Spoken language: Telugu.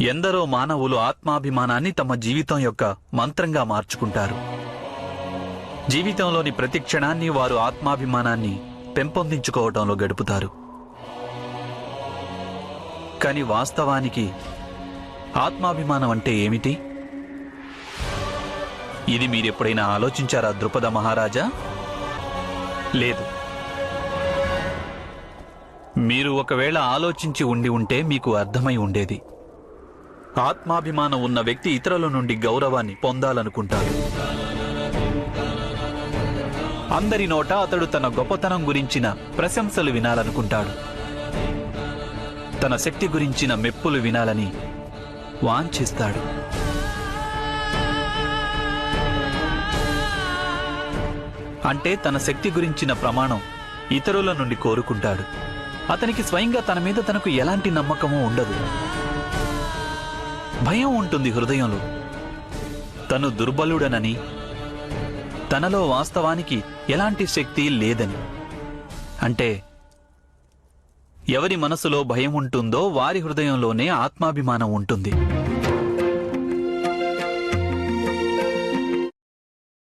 ఎందరో మానవులు ఆత్మాభిమానాన్ని తమ జీవితం యొక్క మంత్రంగా మార్చుకుంటారు. జీవితంలోని ప్రతి క్షణాన్ని వారు ఆత్మాభిమానాన్ని పెంపొందించుకోవటంలో గడుపుతారు. కాని వాస్తవానికి ఆత్మాభిమానం అంటే ఏమిటి? ఇది మీరెప్పుడైనా ఆలోచించారా ద్రుపద మహారాజా? లేదు. మీరు ఒకవేళ ఆలోచించి ఉండి ఉంటే మీకు అర్థమై ఉండేది. ఆత్మాభిమానం ఉన్న వ్యక్తి ఇతరుల నుండి గౌరవాన్ని పొందాలనుకుంటాడు. అందరి నోట అతడు తన గొప్పతనం గురించిన ప్రశంసలు వినాలనుకుంటాడు. తన శక్తి గురించిన మెప్పులు వినాలని వాంఛిస్తాడు. అంటే తన శక్తి గురించిన ప్రమాణం ఇతరుల నుండి కోరుకుంటాడు. అతనికి స్వయంగా తన మీద తనకు ఎలాంటి నమ్మకమూ ఉండదు. భయం ఉంటుంది హృదయంలో. తను దుర్బలుడనని తనలో వాస్తవానికి ఎలాంటి శక్తి లేదని. అంటే ఎవరి మనసులో భయం ఉంటుందో వారి హృదయంలోనే ఆత్మాభిమానం ఉంటుంది.